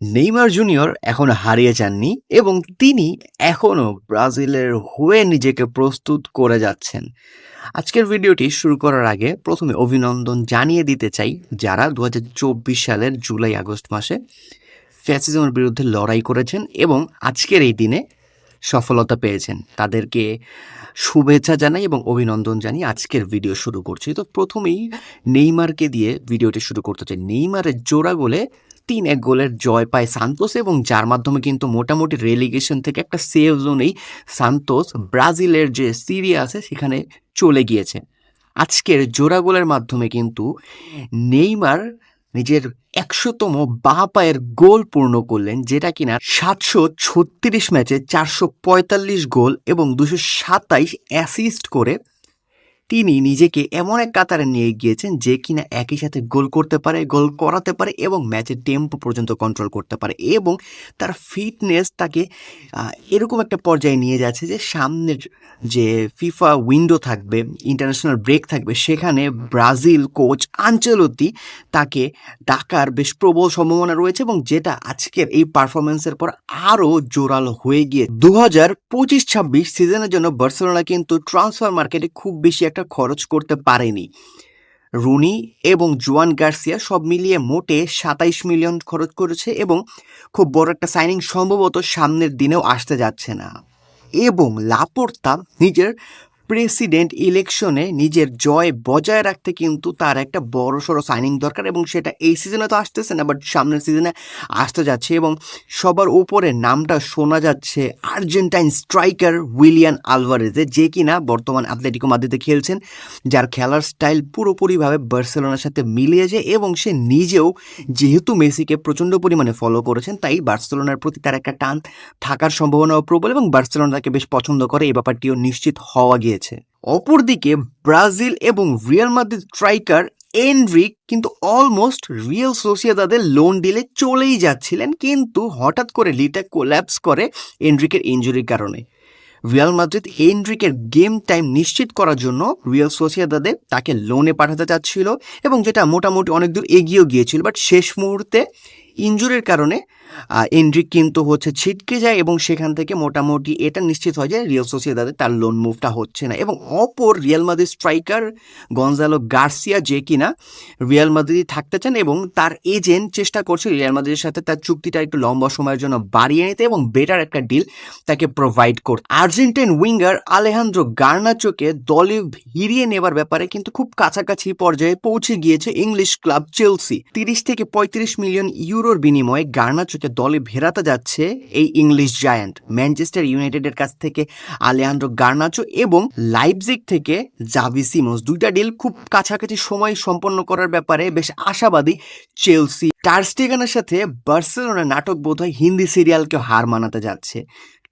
Neymar junior এখনও হারিয়ে যাননি এবং তিনি এখনও ব্রাজিলের হয়ে নিজেকে প্রস্তুত করে যাচ্ছেন। আজকের ভিডিওটি শুরু করার আগে প্রথমে অভিনন্দন জানিয়ে দিতে চাই, যারা দু হাজার চব্বিশ সালের জুলাই আগস্ট মাসে ফ্যাসিজমের বিরুদ্ধে লড়াই করেছেন এবং আজকের এই দিনে সফলতা পেয়েছেন, তাদেরকে শুভেচ্ছা জানাই এবং অভিনন্দন জানিয়ে আজকের ভিডিও শুরু করছি। তো প্রথমেই নেইমারকে দিয়ে ভিডিওটি শুরু করতে চাই। নেইমারের জোড়া গোলে তিন এক গোলের জয় পায় সান্তোস এবং যার মাধ্যমে কিন্তু মোটামুটি রেলিগেশন থেকে একটা সেফ জোনেই সান্তোস ব্রাজিলের যে সিরিয়া আছে সেখানে চলে গিয়েছে। আজকের জোড়া গোলের মাধ্যমে কিন্তু নেইমার নিজের একশোতম বাঁ পায়ের গোল পূর্ণ করলেন, যেটা কিনা সাতশো ছত্রিশ ম্যাচে চারশো পঁয়তাল্লিশ গোল এবং দুশো সাতাইশ অ্যাসিস্ট করে তিনি নিজেকে এমন এক কাতারে নিয়ে গিয়েছেন যে কিনা একই সাথে গোল করতে পারে, গোল করাতে পারে এবং ম্যাচের টেম্পো পর্যন্ত কন্ট্রোল করতে পারে এবং তার ফিটনেস তাকে এরকম একটা পর্যায়ে নিয়ে যাচ্ছে যে সামনের যে ফিফা উইন্ডো থাকবে ইন্টারন্যাশনাল ব্রেক থাকবে, সেখানে ব্রাজিল কোচ আঞ্চলতি তাকে ডাকার বেশ প্রবল সম্ভাবনা রয়েছে এবং যেটা আজকের এই পারফরমেন্সের পর আরও জোরালো হয়ে গিয়ে দু হাজার পঁচিশ ছাব্বিশ সিজনের জন্য বার্সেলোনা কিন্তু ট্রান্সফার মার্কেটে খুব বেশি একটা খরচ করতে পারেনি। রুনি এবং জোয়ান গার্সিয়া সব মিলিয়ে মোটে সাতাইশ মিলিয়ন খরচ করেছে এবং খুব বড় একটা সাইনিং সম্ভবত সামনের দিনেও আসতে যাচ্ছে না। এবং লাপোর্তা নিজের প্রেসিডেন্ট ইলেকশনে নিজের জয় বজায় রাখতে কিন্তু তার একটা বড় সড়ো সাইনিং দরকার এবং সেটা এই সিজনে তো আসতেছে না বাট সামনের সিজনে আসতে যাচ্ছে এবং সবার উপরে নামটা শোনা যাচ্ছে আর্জেন্টাইন স্ট্রাইকার উইলিয়ান আলভারেজে, যে কিনা বর্তমান অ্যাথলেটিকো মাদ্রিদে খেলছেন, যার খেলার স্টাইল পুরোপুরিভাবে বার্সেলোনার সাথে মিলিয়ে যায় এবং সে নিজেও যেহেতু মেসিকে প্রচণ্ড পরিমাণে ফলো করেছেন, তাই বার্সেলোনার প্রতি তার একটা টান থাকার সম্ভাবনাও প্রবল এবং বার্সেলোনা তাকে বেশ পছন্দ করে, এই ব্যাপারটিও নিশ্চিত হওয়া গিয়েছে অপরদিকে, ব্রাজিল এবং রিয়াল মাদ্রিদ স্ট্রাইকার এনরিক কিন্তু অলমোস্ট রিয়েল সোসিয়াদাদের লোন ডিলে চলেই যাচ্ছিলেন, কিন্তু হঠাৎ করে লিটা কোল্যাপস করে এনরিকের ইঞ্জুরির কারণে। রিয়াল মাদ্রিদ এনরিকের গেম টাইম নিশ্চিত করার জন্য রিয়াল সোসিয়াদাদে তাকে লোনে পাঠাতে চাচ্ছিল এবং যেটা মোটামুটি অনেক দূর এগিয়েও গিয়েছিল, বাট শেষ মুহূর্তে ইঞ্জুরির কারণে আহ, এনরিক কিন্তু হচ্ছে ছিটকে যায় এবং সেখান থেকে মোটামুটি এটা নিশ্চিত হয় যে রিয়াল সোসিয়াদাদে তার লোন মুভটা হচ্ছে না। এবং অপর Real Madrid striker Gonzalo Garcia যে কিনা রিয়াল মাদ্রিদে থাকতে চান এবং তার এজেন্ট চেষ্টা করছে রিয়াল মাদ্রিদের সাথে তার চুক্তিটা একটু লম্বা সময়ের জন্য বাড়িয়ে নিতে এবং বেটার একটা ডিল তাকে প্রোভাইড করতে। আর্জেন্টাইন উইঙ্গার আলেহান্দ্রো গার্নাচোকে দলে ভিড়িয়ে নেবার ব্যাপারে কিন্তু খুব কাছাকাছি পর্যায়ে পৌঁছে গিয়েছে ইংলিশ ক্লাব চেলসি তিরিশ থেকে পঁয়ত্রিশ মিলিয়ন ইউরোর বিনিময়ে গার্নাচোকে দলে ভেরাতে যাচ্ছে এই ইংলিশ জায়ান্ট ম্যানচেস্টার ইউনাইটেডের কাছ থেকে আলেহান্দ্রো গার্নাচো এবং লাইপজিগ থেকে জাভি সিমন্স। দুইটা ডিল খুব কাছাকাছি সময় সম্পন্ন করার ব্যাপারে বেশ আশাবাদী চেলসি। টার্স্টেগানের সাথে বার্সেলোনা নাটক বোধহয় হিন্দি সিরিয়ালকে হার মানাতে যাচ্ছে।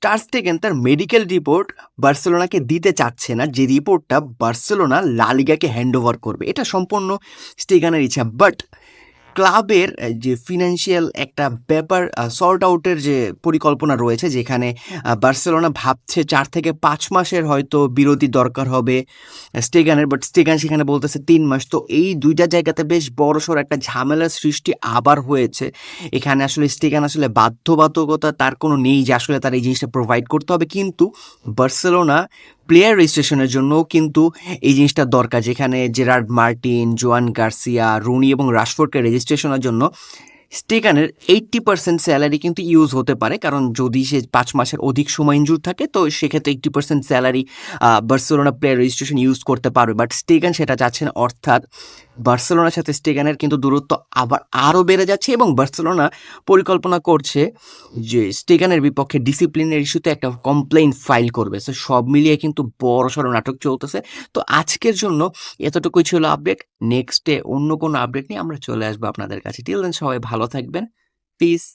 টার্স্টেগেন তার মেডিকেল রিপোর্ট বার্সেলোনাকে দিতে চাচ্ছে না, যে রিপোর্টটা বার্সেলোনা লালিগাকে হ্যান্ড ওভার করবে। এটা সম্পূর্ণ স্টেগানের ইচ্ছা, বাট ক্লাবের যে ফিনান্সিয়াল একটা ব্যাপার সর্ট আউটের যে পরিকল্পনা রয়েছে, যেখানে বার্সেলোনা ভাবছে চার থেকে পাঁচ মাসের হয়তো বিরতি দরকার হবে স্টেগানের বাট স্টেগান সেখানে বলতেছে তিন মাস। তো এই দুইটা জায়গাতে বেশ বড়সড় একটা ঝামেলার সৃষ্টি আবার হয়েছে। এখানে আসলে স্টেগান আসলে বাধ্যবাধকতা তার কোনো নেই যে আসলে তার এই জিনিসটা প্রোভাইড করতে হবে। কিন্তু বার্সেলোনা প্লেয়ার রেজিস্ট্রেশনের জন্যও কিন্তু এই জিনিসটা দরকার। যেখানে Gerard Martin, Joan Garcia, Roony এবং রাশফোর্ডকে রেজিস্ট্রেশনের জন্য স্টেগানের এইট্টি পার্সেন্ট স্যালারি কিন্তু ইউজ হতে পারে, কারণ যদি সে পাঁচ মাসের অধিক সময় ইনজুর থাকে, তো সেক্ষেত্রে eighty percent salary Barcelona player registration use করতে পারবে। বাট স্টেগান সেটা চাচ্ছেন অর্থাৎ বার্সেলোনার সাথে স্টেগানের কিন্তু দূরত্ব আবার আরও বেড়ে যাচ্ছে এবং বার্সেলোনা পরিকল্পনা করছে যে স্টেগানের বিপক্ষে ডিসিপ্লিনের ইস্যুতে একটা কমপ্লেন ফাইল করবে। সো সব মিলিয়ে কিন্তু বড় সড়ো নাটক চলতেছে। তো আজকের জন্য এতটুকুই ছিল আপডেট নেক্সটে অন্য কোনো আপডেট নিয়ে আমরা চলে আসব আপনাদের কাছে। টিল দেন সবাই ভালো থাকবেন। পিস